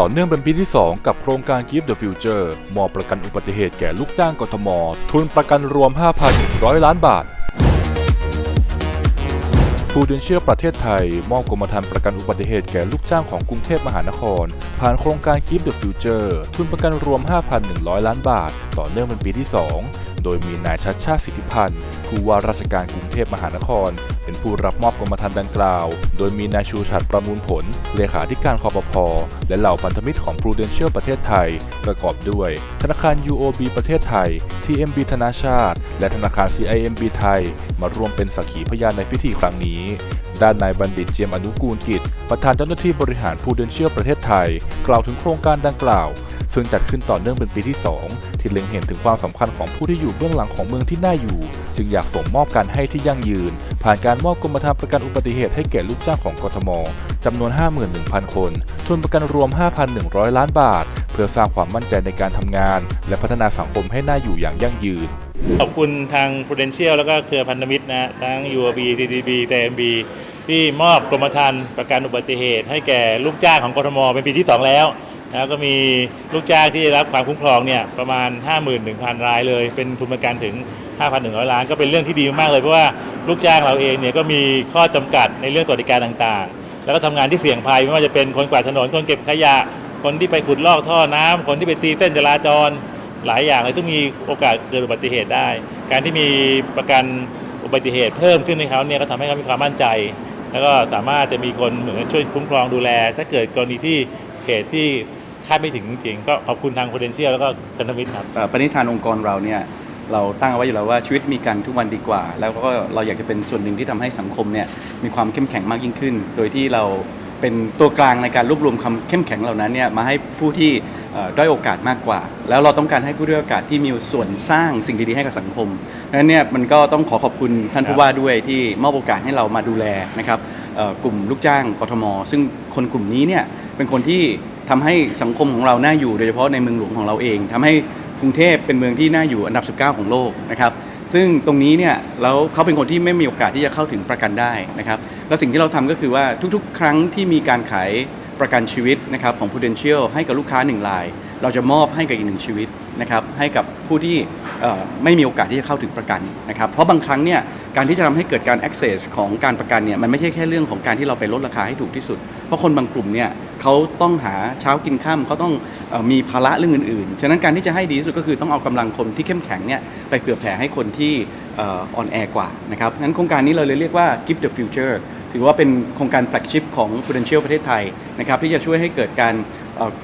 ต่อเนื่องเป็นปีที่ 2 กับโครงการ Give the Future มอบประกันอุบัติเหตุแก่ลูกจ้างกทม ทุนประกันรวม 5,100 ล้านบาทผู้เดินเชื่อประเทศไทย มอบกรมธรรม์ประกันอุบัติเหตุแก่ลูกจ้างของกรุงเทพมหานคร ผ่านโครงการ Give the Future ทุนประกันรวม 5,100 ล้านบาท ต่อเนื่องเป็นปีที่ 2 โดยมีนายชัดชาติสิทธิพันธ์ผู้ว่าราชการกรุงเทพมหานคร เป็นผู้รับมอบกรมธรรม์ดังกล่าว โดยมีนายชูชัดประมูลผล เลขาธิการคอปพอและเหล่าพันธมิตรของ Prudential ประเทศไทย ประกอบด้วย ธนาคาร UOB ประเทศไทย TMB ธนาชาติ และธนาคาร CIMB ไทย มาร่วมเป็นสักขีพยานในพิธีครั้งนี้ ด้านนายบัณฑิตเจียมอนุกูลกิจ ประธานเจ้าหน้าที่บริหาร Prudential ประเทศไทย กล่าวถึงโครงการดังกล่าวซึ่งจัดขึ้นต่อเนื่องเป็นปีที่ 2 ที่เล็งเห็นถึงความสำคัญของผู้ที่อยู่เบื้องหลังของเมืองที่น่าอยู่ จึงอยากส่งมอบการให้ที่ยั่งยืน ผ่านการมอบกรมธรรม์ประกันอุบัติเหตุให้แก่ลูกจ้างของกทมจำนวน 51,000 คน ทุนประกันรวม 5,100 ล้านบาท เพื่อสร้างความมั่นใจในการทำงาน และพัฒนาสังคมให้น่าอยู่อย่างยั่งยืน ขอบคุณทาง Prudential แล้วก็เครือพันธมิตรนะทั้ง UOB TTB TMB ที่มอบกรมธรรม์ประกันอุบัติเหตุ ให้แก่ลูกจ้างของกทมเป็นปีที่ 2 แล้ว แล้วก็มีลูกจ้างที่ได้รับความคุ้มครองเนี่ยประมาณ 51,000 รายเลย เป็นทุนประกันถึง 5,100 ล้าน ก็เป็นเรื่องที่ดีมากเลยเพราะว่าลูกจ้างเราเองเนี่ยก็มีข้อจำกัดในเรื่องสวัสดิการต่างๆ แล้วก็ทำงานที่เสี่ยงภัยไม่ว่าจะเป็นคนกวาดถนนคนเก็บขยะ คนที่ไปขุดลอกท่อน้ำคนที่ไปตีเส้นจราจร หลายอย่างเลยต้องมีโอกาสเกิดอุบัติเหตุได้ การที่มีประกันอุบัติเหตุเพิ่มขึ้นในเขาเนี่ยก็ทำให้เขามีความมั่นใจ แล้วก็สามารถจะมีคนเหมือนช่วยคุ้มครองดูแล ถ้าเกิดกรณีที่เหตุที่ คาดไม่ถึงจริงๆก็ขอบคุณทาง Prudential แล้วก็พันธมิตรครับ เอ่อปณิธานองค์กรเราเนี่ยเราตั้งเอาไว้อยู่แล้วว่าชีวิตมีกันทุกวันดีกว่า แล้วก็เราอยากจะเป็นส่วนหนึ่งที่ทำให้สังคมเนี่ยมีความเข้มแข็งมากยิ่งขึ้น โดยที่เราเป็นตัวกลางในการรวบรวมคำเข้มแข็งเหล่านั้นเนี่ยมาให้ผู้ที่เอ่อด้อยโอกาสมากกว่า แล้วเราต้องการให้ผู้ด้อยโอกาสที่มีส่วนสร้างสิ่งดีๆให้กับสังคมดังนั้นเนี่ยมันก็ต้องขอขอบคุณท่านผู้ว่าด้วยที่มอบโอกาสให้เรามาดูแลนะครับเอ่อกลุ่มลูกจ้างกทม ซึ่งคนกลุ่มนี้เนี่ยเป็นคนที่ ทำให้สังคมของเราน่าอยู่โดยเฉพาะในเมืองหลวงของเราเองทำให้กรุงเทพเป็นเมืองที่น่าอยู่อันดับ 19 ของโลกนะครับซึ่งตรงนี้เนี่ยแล้วเขาเป็นคนที่ไม่มีโอกาสที่จะเข้าถึงประกันได้นะครับแล้วสิ่งที่เราทำก็คือว่าทุกๆ ครั้งที่มีการขายประกันชีวิตนะครับของ Prudential ให้กับลูกค้าหนึ่งราย เราจะมอบให้กับอีกหนึ่งชีวิตนะครับให้กับผู้ที่ไม่มีโอกาสที่จะเข้าถึงประกันนะครับเพราะบางครั้งเนี่ยการที่จะทำให้เกิดการ access ของการประกันเนี่ยมันไม่ใช่แค่เรื่องของการที่เราไปลดราคาให้ถูกที่สุด เพราะคนบางกลุ่มเนี่ย เขาต้องหาเช้ากินข้ามเขาต้องออมีภาระเรื่องอื่นๆ ฉะนั้นการที่จะให้ดีที่สุดก็คือต้องเอากำลังคนที่เข้มแข็งเนี่ยไปเผื่อแผ่ให้คนที่อ่อนแอกว่านะครับงั้นโครงการนี้เราเลยเรียกว่า Give the Future ถือว่าเป็นโครงการแฟลกชิพของ Prudential ประเทศไทยนะครับที่จะช่วยให้เกิดการ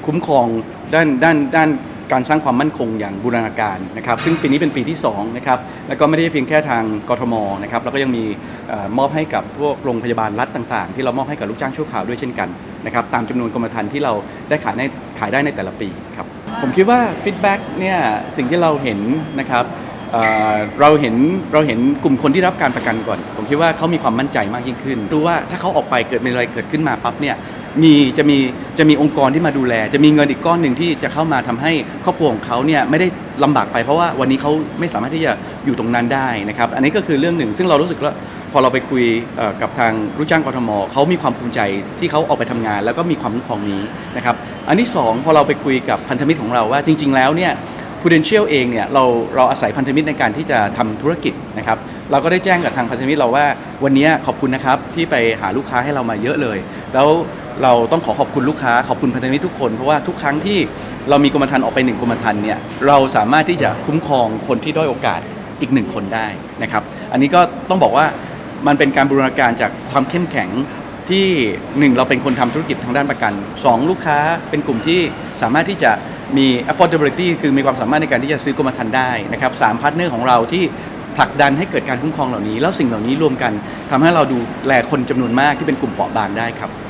คุ้มครองด้านด้านด้าน การสร้างความมั่นคงอย่างบูรณาการนะครับ ซึ่งปีนี้เป็นปีที่2นะครับแล้วก็ไม่ได้เพียงแค่ทางกทมนะครับแล้วก็ยังมีอมอบให้กับพวกโรงพยาบาลรัฐต่างๆ ที่เรามอบให้กับลูกจ้างชั่วคราวด้วยเช่นกันนะครับตามจำนวนกรมธรรม์ที่เราได้ขายในขายได้ในแต่ละปีครับผมคิดว่าฟีดแบ็กเนี่ยสิ่งที่เราเห็นนะครับเเราเห็นเราเห็นกลุ่มคนที่รับการประกันก่อน ผมคิดว่าเขามีความมั่นใจมากยิ่งขึ้นรู้ว่าถ้าเขาออกไปเกิดมีอะไรเกิดขึ้นมาปั๊บเนี่ย มีจะมีจะมีองค์กรที่มาดูแล จะมีเงินอีกก้อนหนึ่งที่จะเข้ามาทำให้ครอบครัวของเขาเนี่ยไม่ได้ลำบากไปเพราะว่าวันนี้เขาไม่สามารถที่จะอยู่ตรงนั้นได้นะครับ อันนี้ก็คือเรื่องหนึ่ง ซึ่งเรารู้สึกว่าพอเราไปคุยเอ่อกับทางลูกจ้างกทมเขามีความภูมิใจที่เขาออกไปทำงาน แล้วก็มีความคุ้มครองนี้นะครับอันที่สองพอเราไปคุยกับพันธมิตรของเราว่าจริง ๆ แล้วเนี่ย Prudential เองเนี่ยเราเราอาศัยพันธมิตรในการที่จะทำธุรกิจนะครับ เราก็ได้แจ้งกับทางพันธมิตรเราว่าวันนี้ขอบคุณนะครับที่ไปหาลูกค้าให้เรามาเยอะเลย แล้วเราต้องขอขอบคุณลูกค้าขอบคุณพันธมิตรทุกคนเพราะว่าทุกครั้งที่เรามีกรมธรรม์ออกไปหนึ่งกรมธรรม์เนี่ยเราสามารถที่จะคุ้มครองคนที่ด้อยโอกาสอีกหนึ่งคนได้นะครับ อันนี้ก็ต้องบอกว่ามันเป็นการบูรณาการจากความเข้มแข็งที่หนึ่งเราเป็นคนทำธุรกิจทางด้านประกันสองลูกค้าเป็นกลุ่มที่สามารถที่จะมี affordability คือมีความสามารถในการที่จะซื้อกรมธรรม์ได้นะครับสามพาร์ทเนอร์ของเราที่ ผลักดันให้เกิดการคุ้มครองเหล่านี้ แล้วสิ่งเหล่านี้รวมกันทำให้เราดูแลคนจำนวนมากที่เป็นกลุ่มเปราะบางได้ครับ